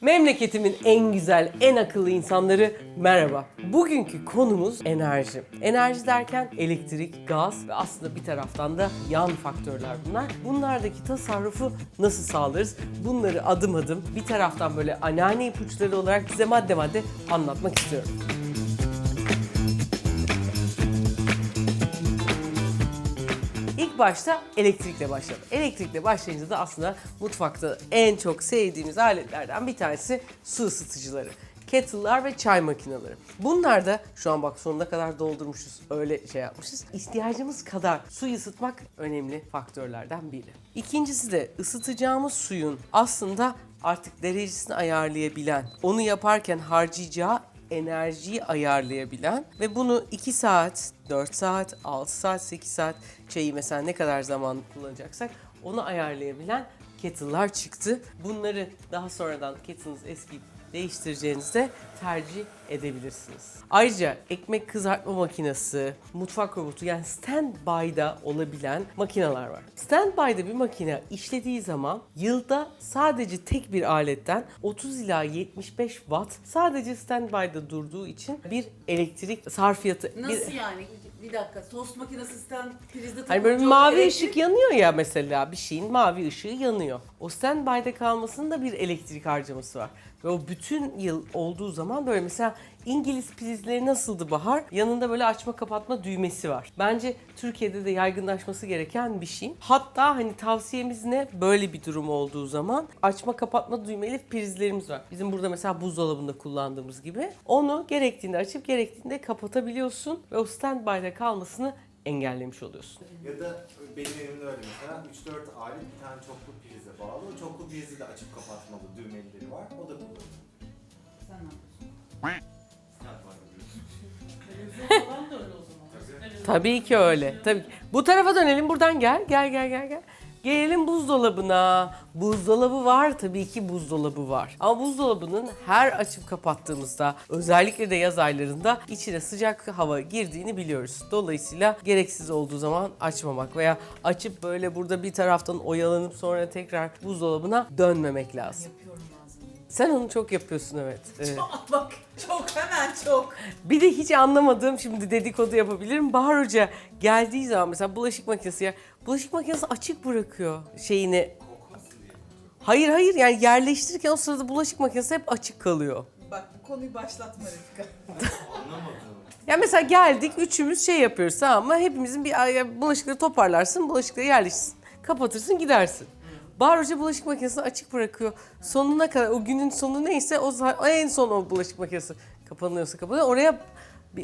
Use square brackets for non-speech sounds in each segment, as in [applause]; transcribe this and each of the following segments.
Memleketimin en güzel, en akıllı insanları merhaba. Bugünkü konumuz enerji. Enerji derken elektrik, gaz ve aslında bir taraftan da yan faktörler bunlar. Bunlardaki tasarrufu nasıl sağlarız? Bunları adım adım bir taraftan böyle anneanne ipuçları olarak size madde madde anlatmak istiyorum. Başta elektrikle başladım. Elektrikle başlayınca da aslında mutfakta en çok sevdiğimiz aletlerden bir tanesi su ısıtıcıları. Kettle'lar ve çay makineleri. Bunlar da şu an bak sonuna kadar doldurmuşuz. Öyle şey yapmışız. İhtiyacımız kadar su ısıtmak önemli faktörlerden biri. İkincisi de ısıtacağımız suyun aslında artık derecesini ayarlayabilen, onu yaparken harcayacağı enerjiyi ayarlayabilen ve bunu 2 saat, 4 saat, 6 saat, 8 saat çayı mesela ne kadar zaman kullanacaksak onu ayarlayabilen kettle'lar çıktı. Bunları daha sonradan kettle'ınız eskiyip değiştireceğinizde tercih edebilirsiniz. Ayrıca ekmek kızartma makinesi, mutfak robotu yani standby'da olabilen makineler var. Standby'da bir makine işlediği zaman yılda sadece tek bir aletten 30 ila 75 watt sadece standby'da durduğu için bir elektrik sarfiyatı bir Nasıl yani? Bir dakika. Tost makinesi stand prizde Hani böyle takınca mavi elektrik- ışık yanıyor ya mesela bir şeyin mavi ışığı yanıyor. O standby'de kalmasının da bir elektrik harcaması var. Ve o bütün yıl olduğu zaman böyle mesela İngiliz prizleri nasıldı Bahar? Yanında böyle açma kapatma düğmesi var. Bence Türkiye'de de yaygınlaşması gereken bir şey. Hatta hani tavsiyemiz ne? Böyle bir durum olduğu zaman açma kapatma düğmeli prizlerimiz var. Bizim burada mesela buzdolabında kullandığımız gibi. Onu gerektiğinde açıp gerektiğinde kapatabiliyorsun ve o standby'de kalmasını engellemiş oluyorsun. Ya da benim evimde öyle mesela 3-4 alet bir tane çoklu prize bağlı. O çoklu prizi de açıp kapatmalı düğmeleri var. O da kullanılıyor. Sen ne yapıyorsun? Tabii ki öyle. Tabii. Bu tarafa dönelim. Buradan gel. Gel gel gel gel. Gelelim buzdolabına. Buzdolabı var tabii ki buzdolabı var. Ama buzdolabının her açıp kapattığımızda özellikle de yaz aylarında içine sıcak hava girdiğini biliyoruz. Dolayısıyla gereksiz olduğu zaman açmamak veya açıp böyle burada bir taraftan oyalanıp sonra tekrar buzdolabına dönmemek lazım. Yapıyorum. Sen onu çok yapıyorsun evet. [laughs] Evet. Bak çok hemen çok. Bir de hiç anlamadığım şimdi dedikodu yapabilirim. Bahar Hoca geldiği zaman mesela bulaşık makinesi ya bulaşık makinesi açık bırakıyor şeyini. Hayır hayır yani yerleştirirken o sırada bulaşık makinesi hep açık kalıyor. Bak bu konuyu başlatma Refika. [laughs] Anlamadım. Ya mesela geldik üçümüz şey yapıyoruz tamam mı? Hepimizin bir bulaşıkları toparlarsın, bulaşıkları yerleştirsin, kapatırsın gidersin. Bahar Hoca bulaşık makinesini açık bırakıyor. Sonuna kadar o günün sonu neyse o, o en son o bulaşık makinesi kapanıyorsa kapanıyor. Oraya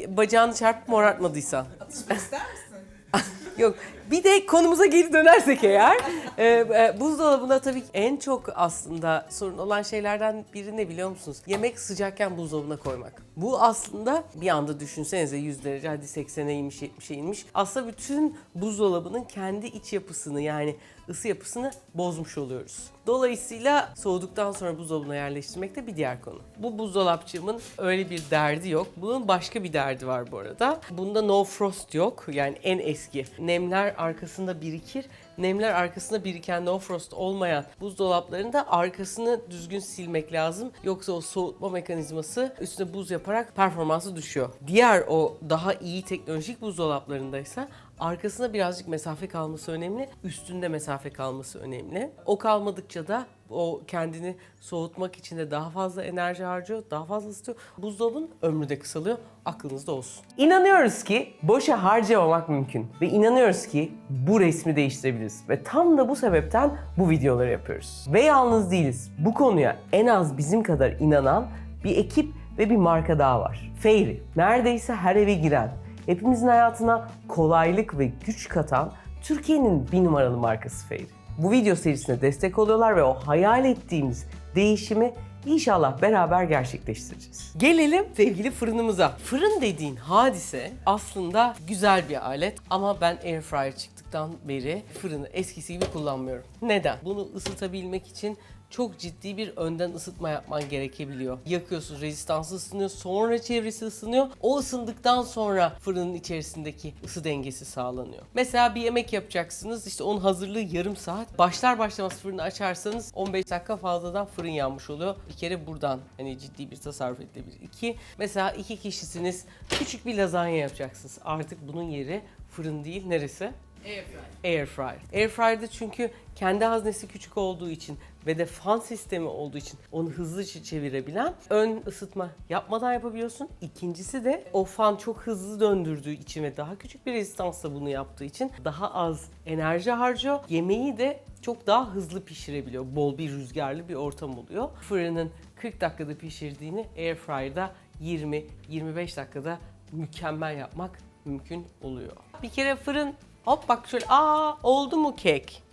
bacağını çarpıp morartmadıysan. Atışmak ister misin? [laughs] Yok. Bir de konumuza geri dönersek eğer e, e, buzdolabında tabii en çok aslında sorun olan şeylerden biri ne biliyor musunuz? Yemek sıcakken buzdolabına koymak. Bu aslında bir anda düşünsenize 100 derece hadi 80'e inmiş 70'e inmiş. Aslında bütün buzdolabının kendi iç yapısını yani ısı yapısını bozmuş oluyoruz. Dolayısıyla soğuduktan sonra buzdolabına yerleştirmek de bir diğer konu. Bu buzdolapçığımın öyle bir derdi yok. Bunun başka bir derdi var bu arada. Bunda no frost yok. Yani en eski. Nemler arkasında birikir. Nemler arkasında biriken no frost olmayan buzdolaplarının da arkasını düzgün silmek lazım. Yoksa o soğutma mekanizması üstüne buz yaparak performansı düşüyor. Diğer o daha iyi teknolojik buzdolaplarındaysa arkasına birazcık mesafe kalması önemli. Üstünde mesafe kalması önemli. O kalmadıkça da o kendini soğutmak için de daha fazla enerji harcıyor, daha fazla ısıtıyor. Buzdolabının ömrü de kısalıyor. Aklınızda olsun. İnanıyoruz ki boşa harcamamak mümkün. Ve inanıyoruz ki bu resmi değiştirebiliriz. Ve tam da bu sebepten bu videoları yapıyoruz. Ve yalnız değiliz. Bu konuya en az bizim kadar inanan bir ekip ve bir marka daha var. Fairy. Neredeyse her eve giren, hepimizin hayatına kolaylık ve güç katan Türkiye'nin bir numaralı markası Fairy. Bu video serisine destek oluyorlar ve o hayal ettiğimiz değişimi inşallah beraber gerçekleştireceğiz. Gelelim sevgili fırınımıza. Fırın dediğin hadise aslında güzel bir alet ama ben airfryer çıktıktan beri fırını eskisi gibi kullanmıyorum. Neden? Bunu ısıtabilmek için çok ciddi bir önden ısıtma yapman gerekebiliyor. Yakıyorsun, rezistansı ısınıyor, sonra çevresi ısınıyor. O ısındıktan sonra fırının içerisindeki ısı dengesi sağlanıyor. Mesela bir yemek yapacaksınız, işte onun hazırlığı yarım saat. Başlar başlamaz fırını açarsanız 15 dakika fazladan fırın yanmış oluyor. Bir kere buradan hani ciddi bir tasarruf edilebilir. İki, mesela iki kişisiniz, küçük bir lazanya yapacaksınız. Artık bunun yeri fırın değil, neresi? Air fryer. Air fryer'da çünkü kendi haznesi küçük olduğu için ve de fan sistemi olduğu için onu hızlıca çevirebilen ön ısıtma yapmadan yapabiliyorsun. İkincisi de o fan çok hızlı döndürdüğü için ve daha küçük bir rezistansla bunu yaptığı için daha az enerji harcıyor. Yemeği de çok daha hızlı pişirebiliyor. Bol bir rüzgarlı bir ortam oluyor. Fırının 40 dakikada pişirdiğini air fryer'da 20-25 dakikada mükemmel yapmak mümkün oluyor. Bir kere fırın hop bak şöyle aa oldu mu kek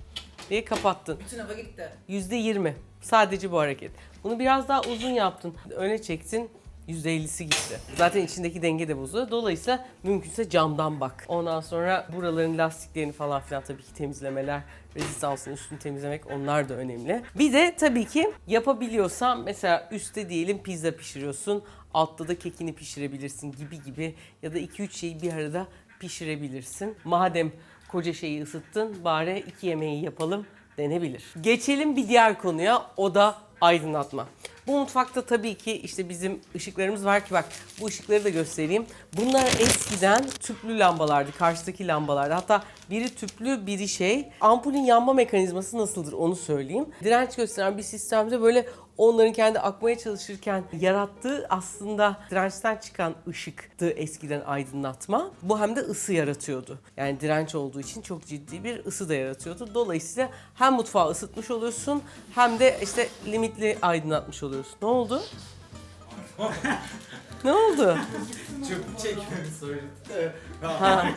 diye kapattın. Bütün hava gitti. %20 sadece bu hareket. Bunu biraz daha uzun yaptın. Öne çektin. %50'si gitti. Zaten içindeki denge de bozuluyor. Dolayısıyla mümkünse camdan bak. Ondan sonra buraların lastiklerini falan filan tabii ki temizlemeler, rezistansın üstünü temizlemek onlar da önemli. Bir de tabii ki yapabiliyorsan mesela üstte diyelim pizza pişiriyorsun. Altta da kekini pişirebilirsin gibi gibi ya da 2-3 şeyi bir arada pişirebilirsin. Madem koca şeyi ısıttın bari iki yemeği yapalım denebilir. Geçelim bir diğer konuya o da aydınlatma. Bu mutfakta tabii ki işte bizim ışıklarımız var ki bak bu ışıkları da göstereyim. Bunlar eskiden tüplü lambalardı, karşıdaki lambalardı. Hatta biri tüplü, biri şey. Ampulün yanma mekanizması nasıldır onu söyleyeyim. Direnç gösteren bir sistemde böyle onların kendi akmaya çalışırken yarattığı aslında dirençten çıkan ışıktı eskiden aydınlatma. Bu hem de ısı yaratıyordu. Yani direnç olduğu için çok ciddi bir ısı da yaratıyordu. Dolayısıyla hem mutfağı ısıtmış oluyorsun hem de işte limitli aydınlatmış oluyorsun. Ne oldu? [laughs] ne oldu? Çok çekmemi söyledi. Ha.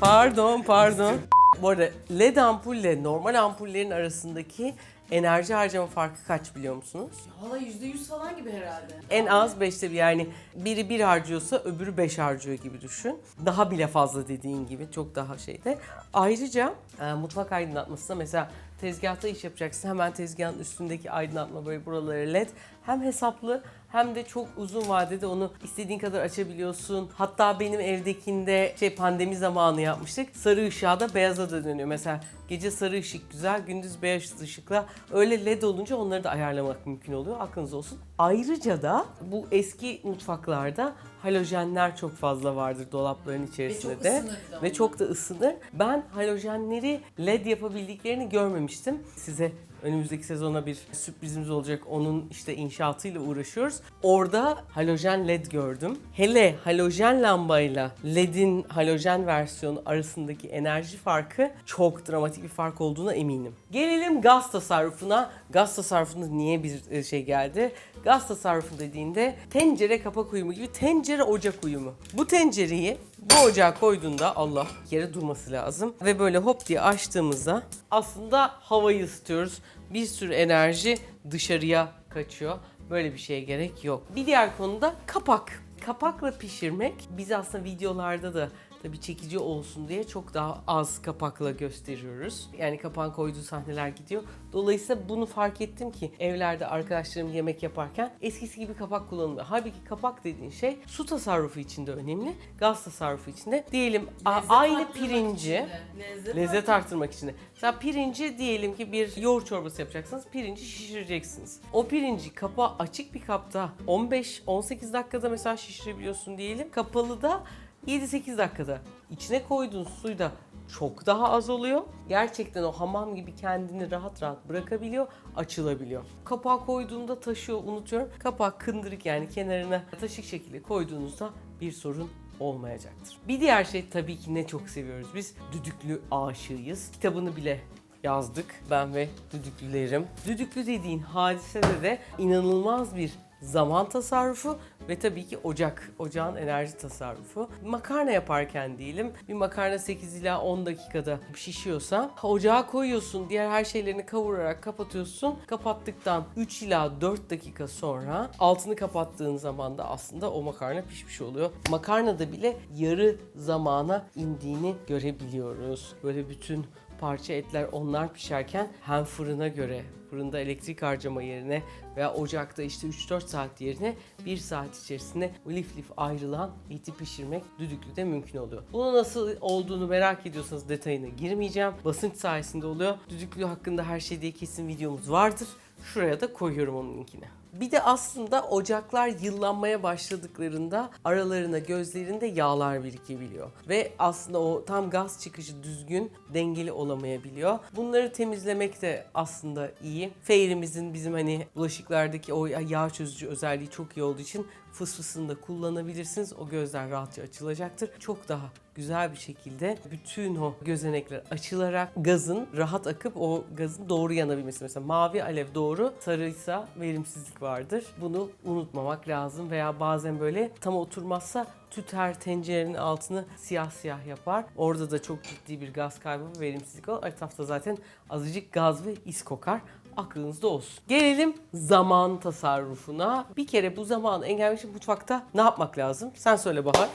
Pardon, pardon. Bu arada LED ampulle normal ampullerin arasındaki enerji harcama farkı kaç biliyor musunuz? Valla %100 falan gibi herhalde. En az beşte bir yani biri bir harcıyorsa öbürü beş harcıyor gibi düşün. Daha bile fazla dediğin gibi çok daha şeyde. Ayrıca e, mutfak aydınlatmasında mesela tezgahta iş yapacaksın. Hemen tezgahın üstündeki aydınlatma böyle buraları led. Hem hesaplı hem de çok uzun vadede onu istediğin kadar açabiliyorsun. Hatta benim evdekinde şey pandemi zamanı yapmıştık. Sarı ışığa da beyaza da dönüyor. Mesela gece sarı ışık güzel, gündüz beyaz ışıkla öyle led olunca onları da ayarlamak mümkün oluyor. Aklınız olsun. Ayrıca da bu eski mutfaklarda halojenler çok fazla vardır dolapların içerisinde çok de. Ve çok da ısınır. Ben halojenleri led yapabildiklerini görmemiştim. Size önümüzdeki sezona bir sürprizimiz olacak. Onun işte inşaatıyla uğraşıyoruz. Orada halojen led gördüm. Hele halojen lambayla ledin halojen versiyonu arasındaki enerji farkı çok dramatik bir fark olduğuna eminim. Gelelim gaz tasarrufuna. Gaz tasarrufunda niye bir e, şey geldi? Gaz tasarrufu dediğinde tencere kapak uyumu gibi tencere ocak uyumu. Bu tencereyi bu ocağa koyduğunda Allah kere durması lazım. Ve böyle hop diye açtığımızda aslında havayı ısıtıyoruz. Bir sürü enerji dışarıya kaçıyor. Böyle bir şeye gerek yok. Bir diğer konu da kapak. Kapakla pişirmek biz aslında videolarda da tabii çekici olsun diye çok daha az kapakla gösteriyoruz. Yani kapağın koyduğu sahneler gidiyor. Dolayısıyla bunu fark ettim ki evlerde arkadaşlarım yemek yaparken eskisi gibi kapak kullanılmıyor. Halbuki kapak dediğin şey su tasarrufu için de önemli, gaz tasarrufu için de. Diyelim Lezzet aynı pirinci. Lezzet, Lezzet arttırmak için de. Mesela pirinci diyelim ki bir yoğurt çorbası yapacaksınız. Pirinci şişireceksiniz. O pirinci kapağı açık bir kapta 15-18 dakikada mesela şişirebiliyorsun diyelim. Kapalı da 7-8 dakikada. İçine koyduğun suyu da çok daha az oluyor. Gerçekten o hamam gibi kendini rahat rahat bırakabiliyor, açılabiliyor. Kapağı koyduğunda taşıyor, unutuyorum. Kapağı kındırık yani kenarına taşık şekilde koyduğunuzda bir sorun olmayacaktır. Bir diğer şey tabii ki ne çok seviyoruz biz? Düdüklü aşığıyız. Kitabını bile yazdık ben ve düdüklülerim. Düdüklü dediğin hadisede de inanılmaz bir zaman tasarrufu ve tabii ki ocak, ocağın enerji tasarrufu. Makarna yaparken diyelim bir makarna 8 ila 10 dakikada şişiyorsa ocağa koyuyorsun, diğer her şeylerini kavurarak kapatıyorsun. Kapattıktan 3 ila 4 dakika sonra altını kapattığın zaman da aslında o makarna pişmiş oluyor. Makarnada bile yarı zamana indiğini görebiliyoruz. Böyle bütün parça etler onlar pişerken hem fırına göre fırında elektrik harcama yerine veya ocakta işte 3-4 saat yerine 1 saat içerisinde lif lif ayrılan eti pişirmek düdüklüde mümkün oluyor. Bunu nasıl olduğunu merak ediyorsanız detayına girmeyeceğim. Basınç sayesinde oluyor. Düdüklü hakkında her şey diye kesin videomuz vardır. Şuraya da koyuyorum onun linkini. Bir de aslında ocaklar yıllanmaya başladıklarında aralarına gözlerinde yağlar birikebiliyor. Ve aslında o tam gaz çıkışı düzgün, dengeli olamayabiliyor. Bunları temizlemek de aslında iyi. Fairy'mizin bizim hani bulaşıklardaki o yağ çözücü özelliği çok iyi olduğu için fısfısını da kullanabilirsiniz. O gözler rahatça açılacaktır. Çok daha güzel bir şekilde bütün o gözenekler açılarak gazın rahat akıp o gazın doğru yanabilmesi. Mesela mavi alev doğru, sarıysa verimsizlik vardır. Bunu unutmamak lazım veya bazen böyle tam oturmazsa tüter tencerenin altını siyah siyah yapar. Orada da çok ciddi bir gaz kaybı ve verimsizlik olur. Etrafta zaten azıcık gaz ve is kokar aklınızda olsun. Gelelim zaman tasarrufuna. Bir kere bu zamanı engellemek için mutfakta ne yapmak lazım? Sen söyle Bahar.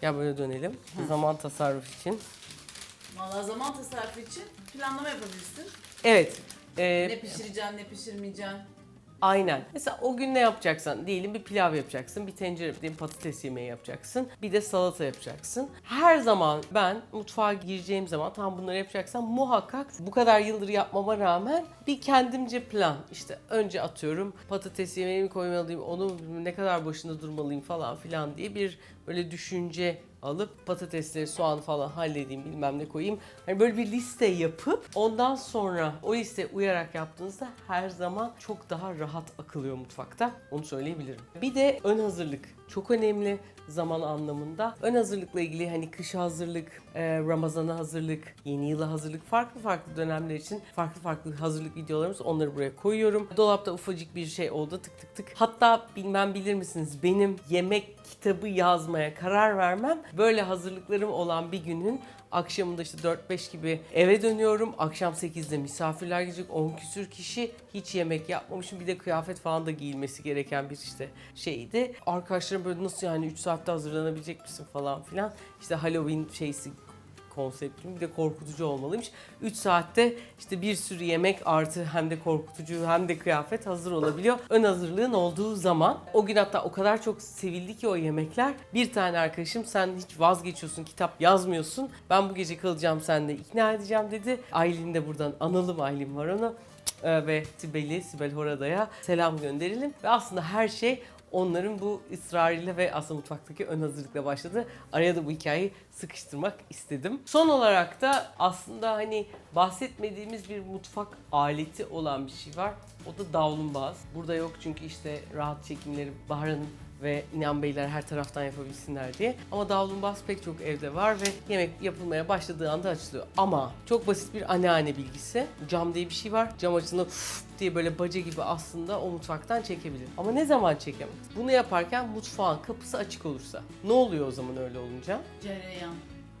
Gel böyle dönelim. Zaman tasarruf için. Valla zaman tasarrufu için planlama yapabilirsin. Evet. e, Ne pişireceksin, ne pişirmeyeceksin. Aynen. Mesela o gün ne yapacaksan, diyelim bir pilav yapacaksın, bir tencere diyelim patates yemeği yapacaksın, bir de salata yapacaksın. Her zaman ben mutfağa gireceğim zaman tam bunları yapacaksam muhakkak bu kadar yıldır yapmama rağmen bir kendimce plan. İşte önce atıyorum patates yemeğimi koymalıyım, onu ne kadar başında durmalıyım falan filan diye bir böyle düşünce alıp patatesleri, soğan falan halledeyim bilmem ne koyayım. Hani böyle bir liste yapıp ondan sonra o listeye uyarak yaptığınızda her zaman çok daha rahat akılıyor mutfakta. Onu söyleyebilirim. Bir de ön hazırlık çok önemli zaman anlamında. Ön hazırlıkla ilgili hani kış hazırlık, e, Ramazan'a hazırlık, yeni yıla hazırlık farklı farklı dönemler için farklı farklı hazırlık videolarımız onları buraya koyuyorum. Dolapta ufacık bir şey oldu tık tık tık. Hatta bilmem bilir misiniz benim yemek kitabı yazmaya karar vermem böyle hazırlıklarım olan bir günün akşamında işte 4-5 gibi eve dönüyorum. Akşam 8'de misafirler gelecek 10 küsür kişi hiç yemek yapmamışım. Bir de kıyafet falan da giyilmesi gereken bir işte şeydi. Arkadaşlarım böyle nasıl yani 3 saatte hazırlanabilecek misin falan filan. İşte Halloween şeysi konseptim bir de korkutucu olmalıymış. 3 saatte işte bir sürü yemek artı hem de korkutucu hem de kıyafet hazır olabiliyor. Ön hazırlığın olduğu zaman o gün hatta o kadar çok sevildi ki o yemekler. Bir tane arkadaşım sen hiç vazgeçiyorsun kitap yazmıyorsun. Ben bu gece kalacağım seninle ikna edeceğim dedi. Aylin de buradan analım Aylin var onu. Ee, ve Sibel'i, Sibel Horada'ya selam gönderelim. Ve aslında her şey onların bu ısrarıyla ve aslında mutfaktaki ön hazırlıkla başladı. Araya da bu hikayeyi sıkıştırmak istedim. Son olarak da aslında hani bahsetmediğimiz bir mutfak aleti olan bir şey var. O da davlumbaz. Burada yok çünkü işte rahat çekimleri Bahar'ın ve İnan Beyler her taraftan yapabilsinler diye. Ama davlumbaz pek çok evde var ve yemek yapılmaya başladığı anda açılıyor. Ama çok basit bir anneanne bilgisi. Cam diye bir şey var. Cam açılığında diye böyle baca gibi aslında o mutfaktan çekebilir. Ama ne zaman çekemez? Bunu yaparken mutfağın kapısı açık olursa. Ne oluyor o zaman öyle olunca? Cereyan.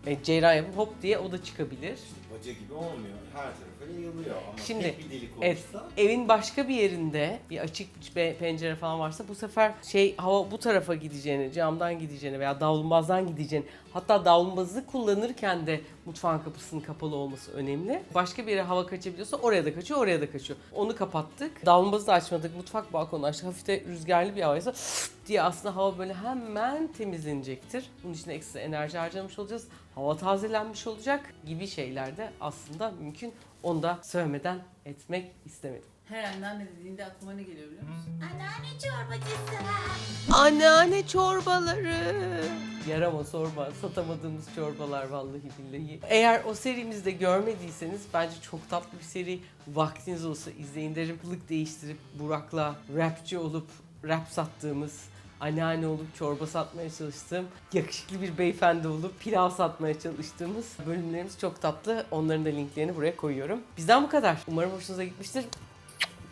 E, ceyran yapıp hop diye o da çıkabilir. Baca gibi olmuyor. Her tarafa yayılıyor ama Şimdi, tek bir delik Evet, olursa evin başka bir yerinde bir açık be- pencere falan varsa bu sefer şey hava bu tarafa gideceğini, camdan gideceğini veya davlumbazdan gideceğini hatta davlumbazı kullanırken de mutfağın kapısının kapalı olması önemli. Başka bir yere hava kaçabiliyorsa oraya da kaçıyor, oraya da kaçıyor. Onu kapattık. Davlumbazı da açmadık. Mutfak balkonu açtık. Hafif de rüzgarlı bir havaysa [laughs] diye aslında hava böyle hemen temizlenecektir. Bunun için ekstra enerji harcamış olacağız. Hava tazelenmiş olacak gibi şeyler de aslında mümkün. Onu da sövmeden etmek istemedim. Her anneanne dediğinde aklıma ne geliyor biliyor musun? Anneanne çorbacısı. Anneanne çorbaları. Yarama sorma satamadığımız çorbalar vallahi billahi. Eğer o serimizde görmediyseniz bence çok tatlı bir seri. Vaktiniz olsa izleyin derim. Kılık değiştirip Burak'la rapçi olup rap sattığımız anneanne olup çorba satmaya çalıştığım, yakışıklı bir beyefendi olup pilav satmaya çalıştığımız bölümlerimiz çok tatlı. Onların da linklerini buraya koyuyorum. Bizden bu kadar. Umarım hoşunuza gitmiştir.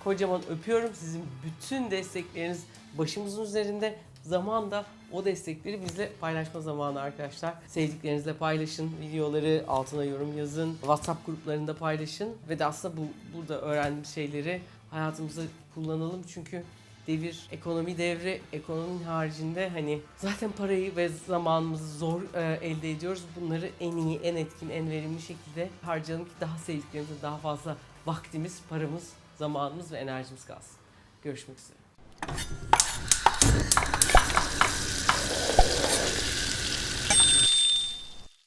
Kocaman öpüyorum. Sizin bütün destekleriniz başımızın üzerinde. Zamanda o destekleri bizle paylaşma zamanı arkadaşlar. Sevdiklerinizle paylaşın. Videoları altına yorum yazın. WhatsApp gruplarında paylaşın. Ve de aslında bu burada öğrendiğimiz şeyleri hayatımızda kullanalım. Çünkü devir, ekonomi devri, ekonominin haricinde hani zaten parayı ve zamanımızı zor e, elde ediyoruz. Bunları en iyi, en etkin, en verimli şekilde harcayalım ki daha sevdiklerimize daha fazla vaktimiz, paramız zamanımız ve enerjimiz kalsın. Görüşmek üzere.